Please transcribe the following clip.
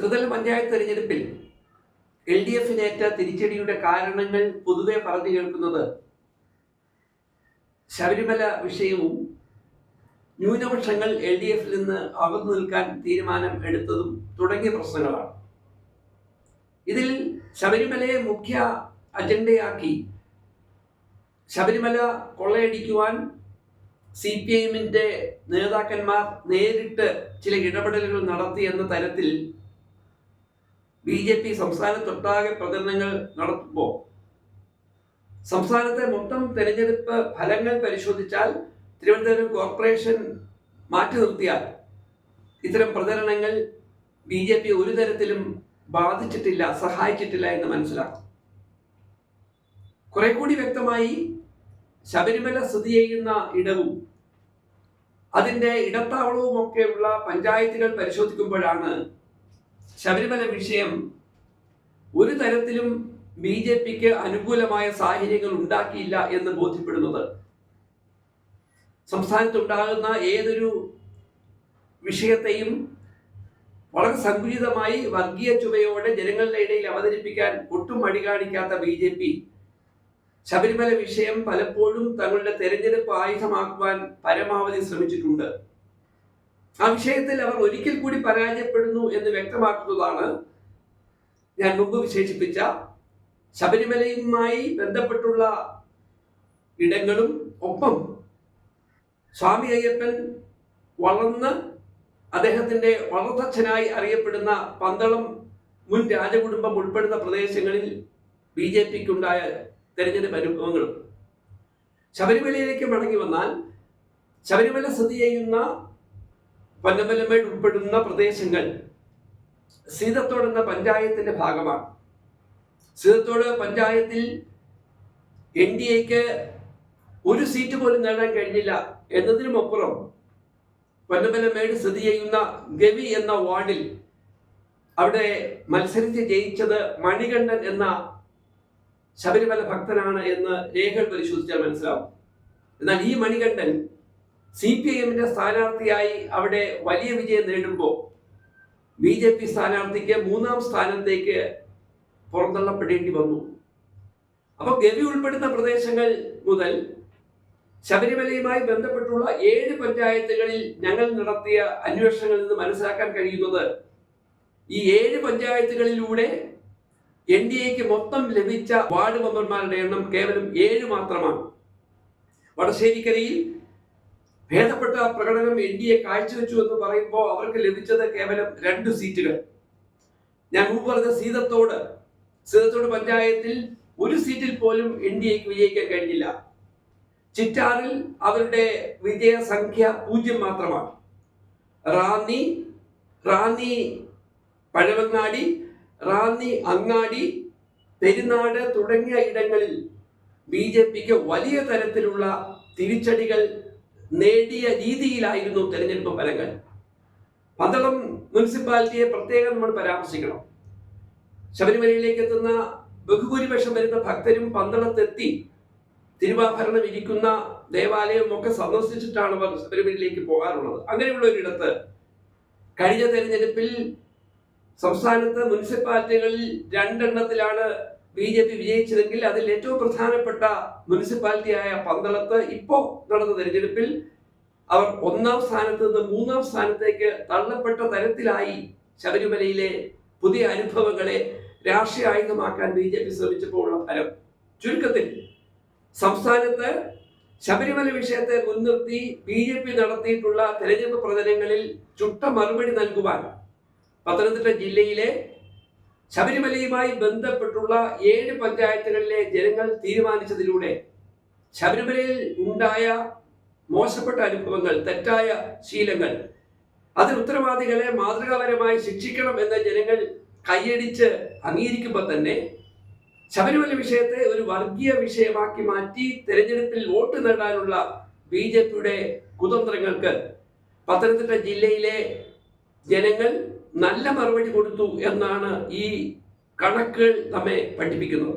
ത്രിതല പഞ്ചായത്ത് തെരഞ്ഞെടുപ്പിൽ L D എഫിനേറ്റ തിരിച്ചടിയുടെ കാരണങ്ങൾ പൊതുവെ പറഞ്ഞു കേൾക്കുന്നത് ശബരിമല വിഷയവും ന്യൂനപക്ഷങ്ങൾ എൽ ഡി എഫിൽ നിന്ന് അകന്നു നിൽക്കാൻ തീരുമാനം എടുത്തതും തുടങ്ങിയ പ്രശ്നങ്ങളാണ്. ഇതിൽ ശബരിമലയെ മുഖ്യ അജണ്ടയാക്കി ശബരിമല കൊള്ളയടിക്കുവാൻ സി പി ഐഎമ്മിന്റെ നേതാക്കന്മാർ നേരിട്ട് ചില ഇടപെടലുകൾ നടത്തി എന്ന തരത്തിൽ ബി ജെ പി സംസ്ഥാനത്തൊട്ടാകെ പ്രചരണങ്ങൾ നടത്തുമ്പോൾ സംസ്ഥാനത്തെ മൊത്തം തെരഞ്ഞെടുപ്പ് ഫലങ്ങൾ പരിശോധിച്ചാൽ തിരുവനന്തപുരം കോർപ്പറേഷൻ മാറ്റി നിർത്തിയാൽ ഇത്തരം പ്രചരണങ്ങൾ ബി ജെ പി ഒരു തരത്തിലും ബാധിച്ചിട്ടില്ല സഹായിച്ചിട്ടില്ല എന്ന് മനസ്സിലാക്കും. കുറെ കൂടി വ്യക്തമായി ശബരിമല സ്ഥിതി ചെയ്യുന്ന ഇടവും അതിന്റെ ഇടത്താവളവും ഒക്കെയുള്ള പഞ്ചായത്തുകൾ പരിശോധിക്കുമ്പോഴാണ് ശബരിമല വിഷയം ഒരു തരത്തിലും ബി ജെ പിക്ക് അനുകൂലമായ സാഹചര്യങ്ങൾ ഉണ്ടാക്കിയില്ല എന്ന് ബോധ്യപ്പെടുന്നത്. സംസ്ഥാനത്തുണ്ടാകുന്ന ഏതൊരു വിഷയത്തെയും വളരെ സങ്കുചിതമായി വർഗീയ ചുവയോടെ ജനങ്ങളുടെ ഇടയിൽ അവതരിപ്പിക്കാൻ ഒട്ടും മടി കാണിക്കാത്ത ബി ജെ പി ശബരിമല വിഷയം പലപ്പോഴും തങ്ങളുടെ തെരഞ്ഞെടുപ്പ് ആയുധമാക്കുവാൻ പരമാവധി ശ്രമിച്ചിട്ടുണ്ട്. ആ വിഷയത്തിൽ അവർ ഒരിക്കൽ കൂടി പരാജയപ്പെടുന്നു എന്ന് വ്യക്തമാക്കുന്നതാണ് ഞാൻ മുമ്പ് വിശേഷിപ്പിച്ച ശബരിമലയുമായി ബന്ധപ്പെട്ടുള്ള ഇടങ്ങളും ഒപ്പം സ്വാമി അയ്യപ്പൻ വളർന്ന് അദ്ദേഹത്തിന്റെ വളർത്തച്ഛനായി അറിയപ്പെടുന്ന പന്തളം മുൻ രാജകുടുംബം ഉൾപ്പെടുന്ന പ്രദേശങ്ങളിൽ ബി ജെ പിക്കുണ്ടായ തെരഞ്ഞെടുപ്പ് അനുഭവങ്ങളും. ശബരിമലയിലേക്ക് മടങ്ങി വന്നാൽ ശബരിമല സ്ഥിതി ചെയ്യുന്ന പന്നമലമേട് ഉൾപ്പെടുന്ന പ്രദേശങ്ങൾ സീതത്തോട് എന്ന പഞ്ചായത്തിന്റെ ഭാഗമാണ്. സീതത്തോട് പഞ്ചായത്തിൽ എൻ ഡി എക്ക് ഒരു സീറ്റ് പോലും നേടാൻ കഴിഞ്ഞില്ല. എന്നതിനുമപ്പുറം പൊന്നമ്പലമേട് സ്ഥിതി ചെയ്യുന്ന ഗവി എന്ന വാർഡിൽ അവിടെ മത്സരിച്ച് ജയിച്ചത് മണികണ്ഠൻ എന്ന ശബരിമല ഭക്തനാണ് എന്ന് രേഖകൾ പരിശോധിച്ചാൽ മനസ്സിലാവും. എന്നാൽ ഈ മണികണ്ഠൻ സി പി ഐ എമ്മിന്റെ സ്ഥാനാർത്ഥിയായി അവിടെ വലിയ വിജയം നേടുമ്പോൾ ബി ജെ പി സ്ഥാനാർത്ഥിക്ക് മൂന്നാം സ്ഥാനത്തേക്ക് പുറന്തള്ളപ്പെടേണ്ടി വന്നു. അപ്പോൾ ഗവി ഉൾപ്പെടുന്ന പ്രദേശങ്ങൾ മുതൽ ശബരിമലയുമായി ബന്ധപ്പെട്ടുള്ള ഏഴ് പഞ്ചായത്തുകളിൽ ഞങ്ങൾ നടത്തിയ അന്വേഷണങ്ങളിൽ നിന്ന് മനസ്സിലാക്കാൻ കഴിയുന്നത് ഈ ഏഴ് പഞ്ചായത്തുകളിലൂടെ എൻ ഡി എക്ക് മൊത്തം ലഭിച്ച വാർഡ് മെമ്പർമാരുടെ എണ്ണം കേവലം ഏഴ് മാത്രമാണ്. വടശ്ശേരിക്കരയിൽ ഭേദപ്പെട്ട പ്രകടനം എൻ ഡി എ കാഴ്ചവെച്ചു എന്ന് പറയുമ്പോൾ അവർക്ക് ലഭിച്ചത് കേവലം രണ്ട് സീറ്റുകൾ. ഞാൻ മുമ്പ് പറഞ്ഞ സീതത്തോട് സീതത്തോട് പഞ്ചായത്തിൽ ഒരു സീറ്റിൽ പോലും എൻ ഡി എക്ക് വിജയിക്കാൻ കഴിഞ്ഞില്ല. ചിറ്റാറിൽ അവരുടെ വിജയസംഖ്യ പൂജ്യം മാത്രമാണ്. റാന്നി റാന്നി പഴവങ്ങാടി റാന്നി അങ്ങാടി പെരുന്നാട് തുടങ്ങിയ ഇടങ്ങളിൽ ബി ജെ പിക്ക് വലിയ തരത്തിലുള്ള തിരിച്ചടികൾ നേടിയ രീതിയിലായിരുന്നു തെരഞ്ഞെടുപ്പ് ഫലങ്ങൾ. പന്തളം മുനിസിപ്പാലിറ്റിയെ പ്രത്യേകം നമ്മൾ പരാമർശിക്കണം. ശബരിമലയിലേക്ക് എത്തുന്ന ബഹുഭൂരിപക്ഷം വരുന്ന ഭക്തരും പന്തളത്തെത്തി തിരുവാഭരണം ഇരിക്കുന്ന ദേവാലയം ഒക്കെ സന്ദർശിച്ചിട്ടാണ് അവർ ശബരിമലയിലേക്ക് പോകാറുള്ളത്. അങ്ങനെയുള്ള ഒരിടത്ത് കഴിഞ്ഞ തെരഞ്ഞെടുപ്പിൽ സംസ്ഥാനത്ത് മുനിസിപ്പാലിറ്റികളിൽ രണ്ടെണ്ണത്തിലാണ് ബി ജെ പി വിജയിച്ചതെങ്കിൽ അതിൽ ഏറ്റവും പ്രധാനപ്പെട്ട മുനിസിപ്പാലിറ്റിയായ പന്തളത്ത് ഇപ്പോൾ നടന്ന തെരഞ്ഞെടുപ്പിൽ അവർ ഒന്നാം സ്ഥാനത്ത് നിന്ന് മൂന്നാം സ്ഥാനത്തേക്ക് തള്ളപ്പെട്ട തരത്തിലായി ശബരിമലയിലെ പുതിയ അനുഭവങ്ങളെ രാഷ്ട്രീയ ആയുധമാക്കാൻ ബി ജെ പി ശ്രമിച്ചപ്പോൾ ഉള്ള ഫലം. ചുരുക്കത്തിൽ സംസ്ഥാനത്ത് ശബരിമല വിഷയത്തെ മുൻനിർത്തി ബി ജെ പി നടത്തിയിട്ടുള്ള തെരഞ്ഞെടുപ്പ് പ്രചരണങ്ങളിൽ ചുട്ട മറുപടി നൽകുവാൻ പത്തനംതിട്ട ജില്ലയിലെ ശബരിമലയുമായി ബന്ധപ്പെട്ടുള്ള ഏഴ് പഞ്ചായത്തുകളിലെ ജനങ്ങൾ തീരുമാനിച്ചതിലൂടെ ശബരിമലയിൽ ഉണ്ടായ മോശപ്പെട്ട അനുഭവങ്ങൾ തെറ്റായ ശീലങ്ങൾ അതിൽ ഉത്തരവാദികളെ മാതൃകാപരമായി ശിക്ഷിക്കണം എന്ന ജനങ്ങൾ കൈയടിച്ച് അംഗീകരിക്കുമ്പോൾ തന്നെ ശബരിമല വിഷയത്തെ ഒരു വർഗീയ വിഷയമാക്കി മാറ്റി തെരഞ്ഞെടുപ്പിൽ വോട്ട് നേടാനുള്ള ബി ജെ പിയുടെ കുതന്ത്രങ്ങൾക്ക് പത്തനംതിട്ട ജില്ലയിലെ ജനങ്ങൾ നല്ല മറുപടി കൊടുത്തു എന്നാണ് ഈ കണക്ക് നമ്മെ പഠിപ്പിക്കുന്നത്.